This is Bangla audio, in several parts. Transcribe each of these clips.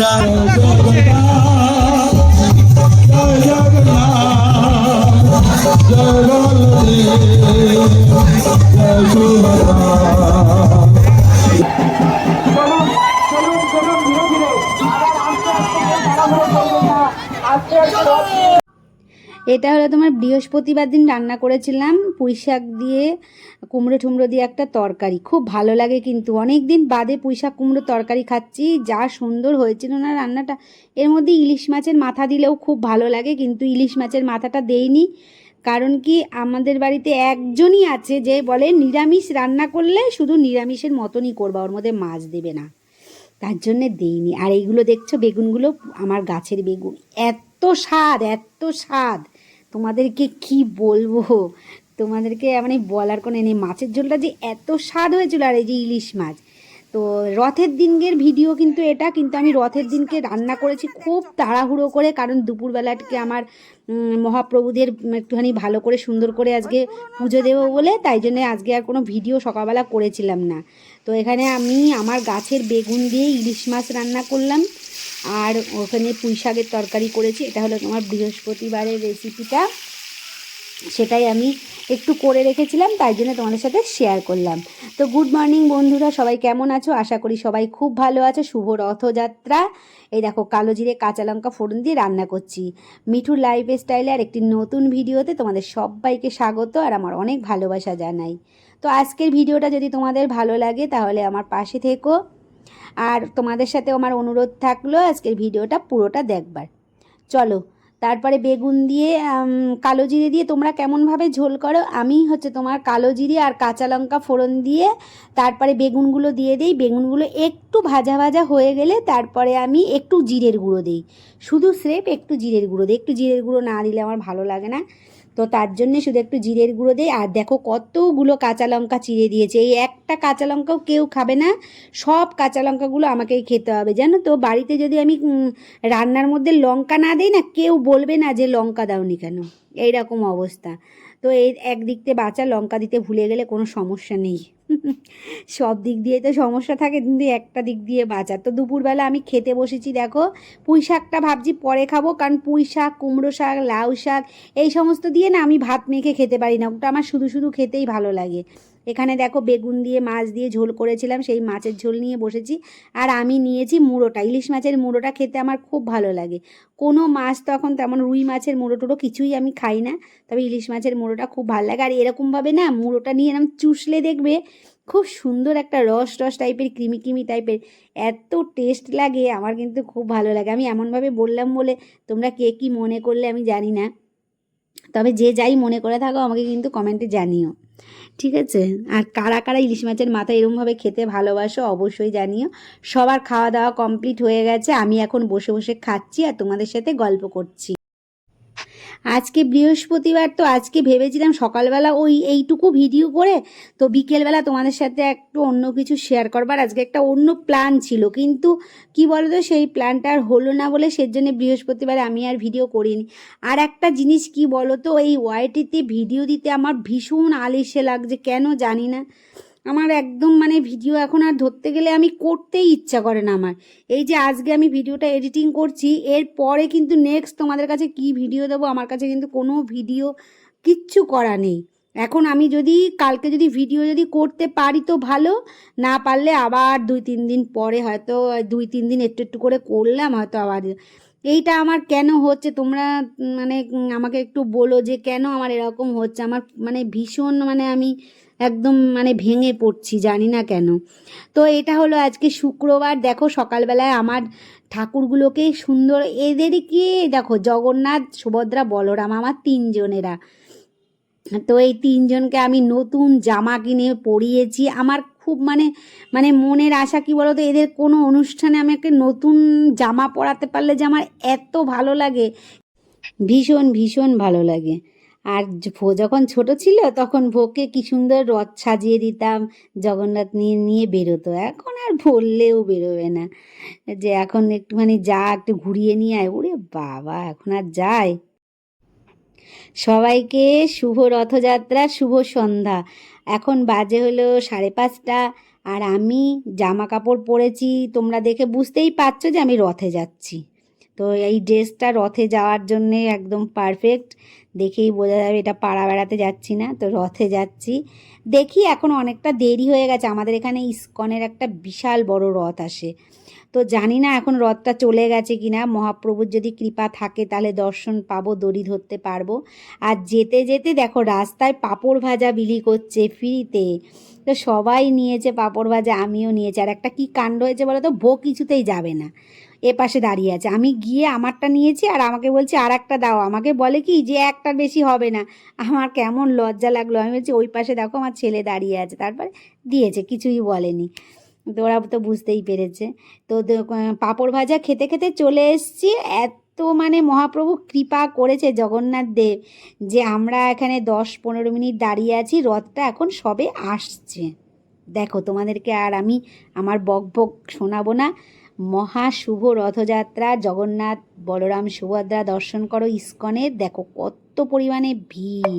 রাধা এটা হলো তোমার বৃহস্পতিবার দিন রান্না করেছিলাম, পুঁই শাক দিয়ে কুমড়ো টুমড়ো দিয়ে একটা তরকারি। খুব ভালো লাগে কিন্তু অনেক দিন বাদে পুঁই শাক কুমড়ো তরকারি খাচ্ছি, যা সুন্দর হয়েছিল না রান্নাটা। এর মধ্যে ইলিশ মাছের মাথা দিলেও খুব ভালো লাগে কিন্তু ইলিশ মাছের মাথাটা দেইনি। কারণ কি, আমাদের বাড়িতে একজনই আছে যে বলে, নিরামিষ রান্না করলে শুধু নিরামিষের মতনই করবা, ওর মধ্যে মাছ দেবে না। তার জন্যে দেইনি। আর এইগুলো দেখছ, বেগুনগুলো, আমার গাছের বেগুন। এত স্বাদ এত স্বাদ। তোমাদেরকে কি বলব? তোমাদেরকে মানে বলার কোনো নেই। মাছের ঝোলটা যে এত স্বাদ হয়েছিল আর এই যে ইলিশ মাছ। তো রথের দিনকের ভিডিও কিন্তু এটা, কিন্তু আমি রথের দিনকে রান্না করেছি খুব তাড়াহুড়ো করে, কারণ দুপুরবেলাটকে আমার মহাপ্রভুদের একটুখানি ভালো করে সুন্দর করে আজকে পুজো দেবো বলে, তাই জন্য আজকে আর কোনো ভিডিও সকালবেলা করেছিলাম না। তো এখানে আমি আমার গাছের বেগুন দিয়ে ইলিশ মাছ রান্না করলাম। আর ওখানে পুঁই শাকের তরকারি করেছি। এটা হলো তোমার বৃহস্পতিবারের রেসিপিটা সেটাই আমি একটু করে রেখেছিলাম, তাই জন্য তোমাদের সাথে শেয়ার করলাম। তো গুড মর্নিং বন্ধুরা, সবাই কেমন আছো? আশা করি সবাই খুব ভালো আছো। শুভ রথযাত্রা। এই দেখো, কালো জিরে কাঁচা লঙ্কা ফোড়ন দিয়ে রান্না করছি। মিঠুর লাইফ স্টাইলে আর একটি নতুন ভিডিওতে তোমাদের সবাইকে স্বাগত, আর আমার অনেক ভালোবাসা জানাই। তো আজকের ভিডিওটা যদি তোমাদের ভালো লাগে, তাহলে আমার পাশে থেকো। আর তোমাদের সাথে আমার অনুরোধ থাকল আজকের ভিডিওটা পুরোটা দেখবার। চলো, তারপরে বেগুন দিয়ে কালো জিরে দিয়ে তোমরা কেমনভাবে ঝোল করো, আমি হচ্ছে তোমার কালো জিরে আর কাঁচা লঙ্কা ফোড়ন দিয়ে তারপরে বেগুনগুলো দিয়ে দিই, বেগুনগুলো একটু ভাজা ভাজা হয়ে গেলে তারপরে আমি একটু জিরের গুঁড়ো দিই। শুধু স্রেফ একটু জিরের গুঁড়ো দিই, একটু জিরের গুঁড়ো না দিলে আমার ভালো লাগে না। তো তার জন্যে শুধু একটু জিরের গুঁড়ো দিই। আর দেখো কতগুলো কাঁচা লঙ্কা চিড়ে দিয়েছে। এই একটা কাঁচা লঙ্কাও কেউ খাবে না। সব কাঁচা লঙ্কাগুলো আমাকেই খেতে হবে, জানো তো? বাড়িতে যদি আমি রান্নার মধ্যে লঙ্কা না দিই না, কেউ বলবে না যে লঙ্কা দাওনি কেন? এইরকম অবস্থা। তো এই একদিক থেকে বাচ্চা লঙ্কা দিতে ভুলে গেলে কোনো সমস্যা নেই। সব দিক দিয়ে তো সমস্যা থাকে, কিন্তু একটা দিক দিয়ে বাজার তো দুপুরবেলা আমি খেতে বসেছি, দেখো, পুঁই শাকটা ভাবছি পরে খাব, কারণ পুঁই শাক, কুমড়ো শাক, লাউ শাক, এই সমস্ত দিয়ে না আমি ভাত মেখে খেতে পারি না, ওটা আমার শুধু শুধু খেতেই ভালো লাগে। এখানে দেখো বেগুন দিয়ে মাছ দিয়ে ঝোল করেছিলাম, সেই মাছের ঝোল নিয়ে বসেছি। আর আমি নিয়েছি মুড়োটা, ইলিশ মাছের মুড়োটা খেতে আমার খুব ভালো লাগে। কোনো মাছ তো এখন তেমন রুই মাছের মুড়ো টুড়ো কিছুই আমি খাই না, তবে ইলিশ মাছের মুড়োটা খুব ভালো লাগে। আর এরকমভাবে না মুড়োটা নিয়ে এরকম চুষলে দেখবে খুব সুন্দর একটা রস রস টাইপের, ক্রিমি ক্রিমি টাইপের, এত টেস্ট লাগে, আমার কিন্তু খুব ভালো লাগে। আমি এমনভাবে বললাম বলে তোমরা কে কী মনে করলে আমি জানি না। তবে যে যাই মনে করে থাকো আমাকে কিন্তু কমেন্টে জানিও। ঠিক আছে? আর কারা কারা ইলিশ মাছের মাথা এরমভাবে খেতে ভালোবাসো অবশ্যই জানিও। সবার খাওয়া দাওয়া কমপ্লিট হয়ে গেছে, আমি এখন বসে বসে খাচ্ছি আর তোমাদের সাথে গল্প করছি। আজকে বৃহস্পতিবার, তো আজকে ভেবেছিলাম সকালবেলা ওই এইটুকু ভিডিও করে তো বিকেলবেলা তোমাদের সাথে একটু অন্য কিছু শেয়ার করবার। আজকে একটা অন্য প্ল্যান ছিল, কিন্তু কি বলতো, সেই প্ল্যানটা আর হলো না বলে সেজন্য বৃহস্পতিবার আমি আর ভিডিও করিনি। আর একটা জিনিস কি বলো তো এই ওয়াইটিতে ভিডিও দিতে আমার ভীষণ আলিশে লাগছে, কেন জানি না। আমার একদম মানে ভিডিও এখন আর ধরতে গেলে আমি করতেই ইচ্ছা করে না আমার। এই যে আজকে আমি ভিডিওটা এডিটিং করছি, এর পরে কিন্তু নেক্সট তোমাদের কাছে কি ভিডিও দেবো, আমার কাছে কিন্তু কোনো ভিডিও কিচ্ছু করা নেই। এখন আমি যদি, কালকে যদি ভিডিও যদি করতে পারি তো ভালো, না পারলে আবার দুই তিন দিন পরে হয়তো, দুই তিন দিন একটু একটু করে করলাম হয়তো আবার। এইটা আমার কেন হচ্ছে তোমরা মানে আমাকে একটু বলো যে কেন আমার এরকম হচ্ছে? আমার মানে ভীষণ মানে আমি একদম মানে ভেঙে পড়ছি, জানি না কেন। তো এটা হলো আজকে শুক্রবার, দেখো সকালবেলায় আমার ঠাকুরগুলোকে সুন্দর এদেরকে দেখো জগন্নাথ, সুভদ্রা, বলরাম, আমার তিনজনেরা। তো এই তিনজনকে আমি নতুন জামা কিনে পরিয়েছি। আমার খুব মানে মানে মনের আশা কি বলতো, এদের কোনো অনুষ্ঠানে আমি একটা নতুন জামা পরাতে পারলে যে আমার এত ভালো লাগে। ভীষণ ভীষণ ভালো লাগে। আর ভো, যখন ছোট ছিল তখন ভোকে কি সুন্দর রথ সাজিয়ে দিতাম, জগন্নাথ নিয়ে নিয়ে বেরোতো। এখন আর বললেও বেরোবে না। যে এখন একটুখানি যা একটু ঘুরিয়ে নিয়ে আয়, ওরে বাবা, এখন আর যায়। সবাইকে শুভ রথযাত্রা, শুভ সন্ধ্যা। এখন বাজে হলো সাড়ে পাঁচটা আর আমি জামা কাপড় পরেছি। তোমরা দেখে বুঝতেই পারছ যে আমি রথে যাচ্ছি। তো এই ড্রেসটা রথে যাওয়ার জন্যে একদম পারফেক্ট দেখেই বোঝা যাবে এটা পাড়া বেড়াতে যাচ্ছি না, তো রথে যাচ্ছি। দেখি এখন অনেকটা দেরি হয়ে গেছে, আমাদের এখানে ইস্কনের একটা বিশাল বড় রথ আসে। তো জানি না এখন রথটা চলে গেছে কিনা, মহাপ্রভুর যদি কৃপা থাকে তাহলে দর্শন পাবো, দড়ি ধরতে পারব। আর যেতে যেতে দেখো রাস্তায় পাঁপড় ভাজা বিলি করছে ফ্রিতে। তো সবাই নিয়েছে পাঁপড় ভাজা, আমিও নিয়েছি। আর একটা কি কাণ্ড হয়েছে বলো তো বউ কিছুতেই যাবে না। এ পাশে দাঁড়িয়ে আছে। আমি গিয়ে আমারটা নিয়েছি আর আমাকে বলছে আর একটা দাও। আমাকে বলে কি যে একটার বেশি হবে না। আমার কেমন লজ্জা লাগল। আমি বলছি, ওই পাশে দেখো, আমার ছেলে দাঁড়িয়ে আছে। তারপরে দিয়েছে, কিছুই বলেনি। তো ওরা তো বুঝতেই পেরেছে। তো পাঁপড় ভাজা খেতে খেতে চলে এসছি। এত মানে মহাপ্রভু কৃপা করেছে জগন্নাথ দেব যে, আমরা এখানে দশ পনেরো মিনিট দাঁড়িয়ে আছি। রথটা এখন সবে আসছে। দেখো তোমাদেরকে আর আমি আমার বক বক শোনাবো না। মহা শুভ রথযাত্রা জগন্নাথ বলরাম সুভদ্রা দর্শন করো ইস্কনে। দেখো কত পরিমাণে ভিড়।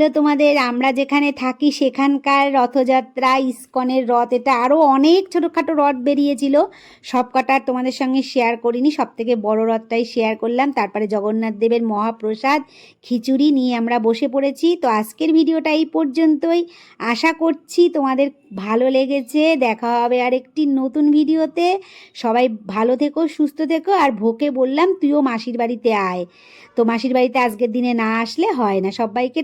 লাগল তোমাদের, আমরা যেখানে থাকি সেখানকার রথযাত্রা, ইস্কনের রথ, এটা আরও অনেক ছোটোখাটো রথ বেরিয়েছিল। সব কটা তোমাদের সঙ্গে শেয়ার করিনি সব থেকে বড় রথটাই শেয়ার করলাম। তারপরে জগন্নাথ দেবের মহাপ্রসাদ, খিচুড়ি নিয়ে আমরা বসে পড়েছি। তো আজকের ভিডিওটা এই পর্যন্তই। আশা করছি তোমাদের ভালো লেগেছে। দেখা হবে আর একটি নতুন ভিডিওতে। সবাই ভালো থেকো, সুস্থ থেকো। আর ভোকে বললাম, তুইও মাসির বাড়িতে আয়। তো মাসির বাড়িতে আজকের দিনে না আসলে হয় না। সবাইকে